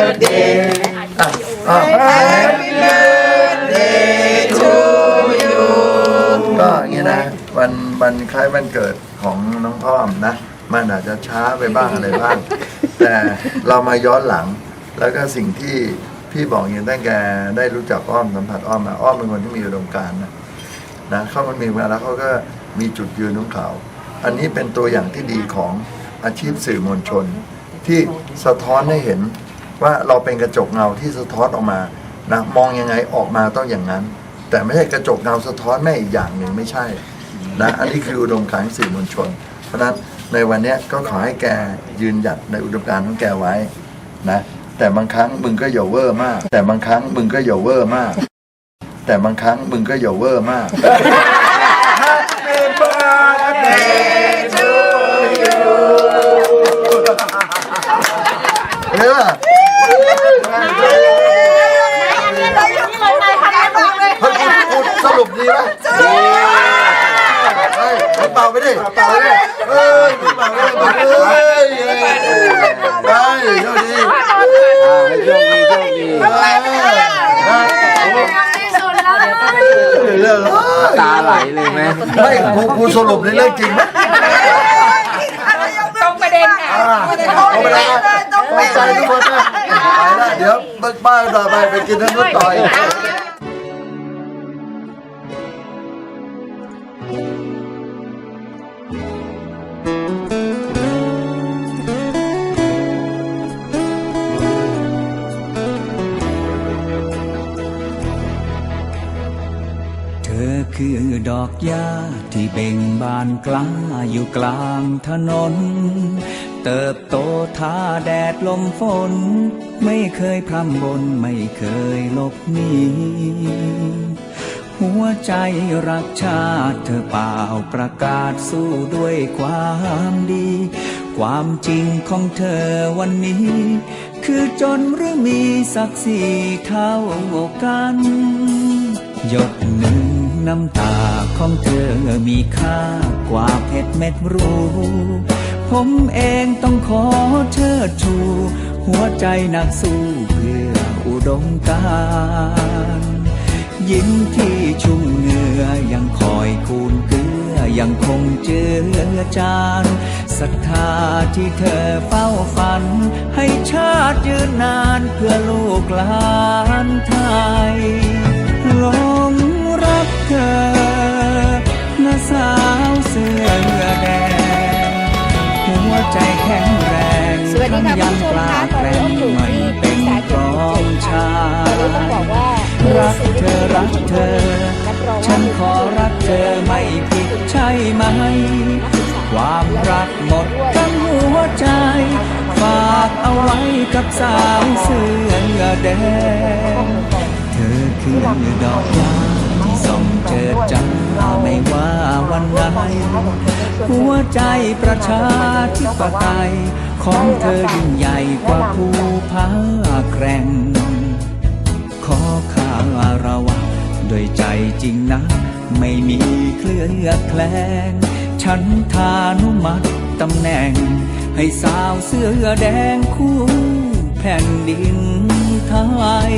birthday Happy birthday to you ก็อย่างนี้นะวันวันคล้ายวันเกิดของน้องอ้อมนะ มันอาจจะช้าไปบ้างอะไรบ้าง แต่เรามาย้อนหลัง แล้วก็สิ่งที่พี่บอกอย่างตั้งแกได้รู้จักอ้อมสัมผัสอ้อมมาอ้อมเป็นคนที่มีอุดมการณ์นะนะเขามันมีมาแล้วเขาก็มีจุดยืนของเขา อันนี้เป็นตัวอย่างที่ดีของอาชีพสื่อมวลชน ที่สะท้อนให้เห็น ว่าเราเป็นกระจกเงาที่สะท้อนออกมานะมองยังไงออกมาต้องอย่างนั้น แต่ไม่ใช่กระจกเงาสะท้อนแม่อีกอย่างหนึ่งไม่ใช่นะอันนี้คืออุดมการณ์สื่อมวลชน เพราะฉะนั้นในวันนี้ก็ขอให้แกยืนหยัดในอุดมการณ์ของแกไว้นะแต่บางครั้งมึงก็อย่าเวอร์มาก แต่บางครั้งมึงก็อย่าเวอร์มาก แต่บางครั้งมึงก็อย่าเวอร์มาก ดิเป่าไปดิเฮ้ยเป่าไปเป่าไปดิเฮ้ยได้โชคดีให้โชคดีโชคดีเรื่องตาไหลเลยไหมไม่ครูครูสรุปในเรื่องจริงไหมตรงประเด็นค่ะเอาไปเลยไปใจทุกคนนะไปล้วเดี๋ยวเบิกบ้านต่อไปไปกินทั้งนู้นต่อย คือดอกหญ้าที่เบ่งบานกล้าอยู่กลางถนน เติบโตท่าแดดลมฝน ไม่เคยพร่ำบนไม่เคยหลบหนีหัวใจรักชาติเธอเปล่าประกาศสู้ด้วยความดี ความจริงของเธอวันนี้ คือจนหรือมีศักดิ์ศรีเท่ากัน หยดหนึ่ง น้ำตาของเธอมีค่ากว่าเพชรเม็ดรูผมเองต้องขอเชิดชู หัวใจนักสู้เพื่ออุดมการยิ้มที่ชุ่มเหงื่อยังคอยคูนเกลือยังคงเจือจานศรัทธาที่เธอเฝ้าฝัน ให้ชาติยืนนานเพื่อลูกหลานไทย ค่ะยัคุณผู้ชมกลาคะตแกอนนี้ร่งอ้อมอยู่ที่เป็นสายกรองชาตอนนี้ต้องบอกว่ารักเธอรักเธอ ฉันขอรักเธอไม่ผิดใช่ไหม ความรักหมดทั้งหัวใจ ฝากเอาไว้กับสาวเสื้อแดง เธอคือดอกยาที่ส่องเจิดจ้าไม่ว่าวันไหนหัวใจประชาธิปไตย ของเธอยิ่งใหญ่กว่าภูผาแกร่ง ขอคารวะโดวยใจจริงนะ ไม่มีเคลือแคลง ฉันทานุมัติตำแหน่ง ให้สาวเสื้อแดงคู่แผ่นดินไทย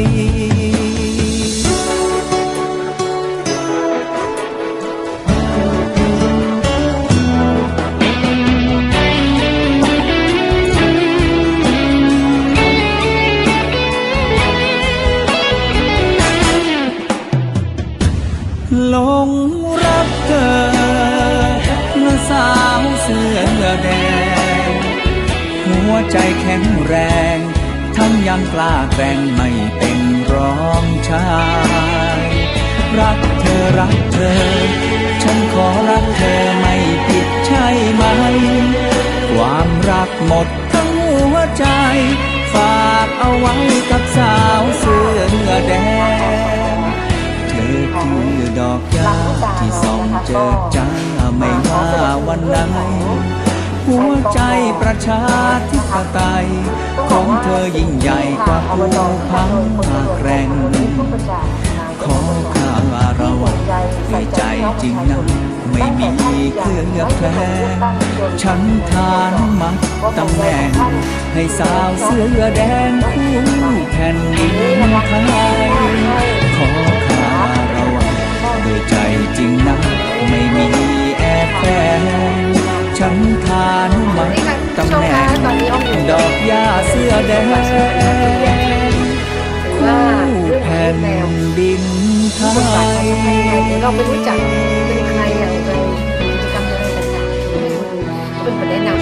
หลงรักเธอนะสาวเสื้อแดง หัวใจแข็งแรง ทั้งยังกล้าแกร่งไม่เป็นรองชายรักเธอรักเธอ ฉันขอรักเธอไม่ผิดใช่ไหม ความรักหมดทั้งหัวใจ ฝากเอาไว้กับสาวเสื้อแดง อกยาที่ส่องเจอจ้าไม่ว่าวันไหนหัวใจประชาธิปไตย ของเธอยิ่งใหญ่กว่าภูพังอาแกร่งขอข้าระวังด้วยใจจริงนะไม่มีเครื่องเลือแคลฉันทานมัดตำแหน่ง ให้สาวเสื้อแดงคู่แผ่นดินไทยขอาทของยใครเดี๋ยวเราไปรู้จักเป็นใครอย่างไรกิจกรรมอะไรต่างๆเป็นคนแนะนำนะ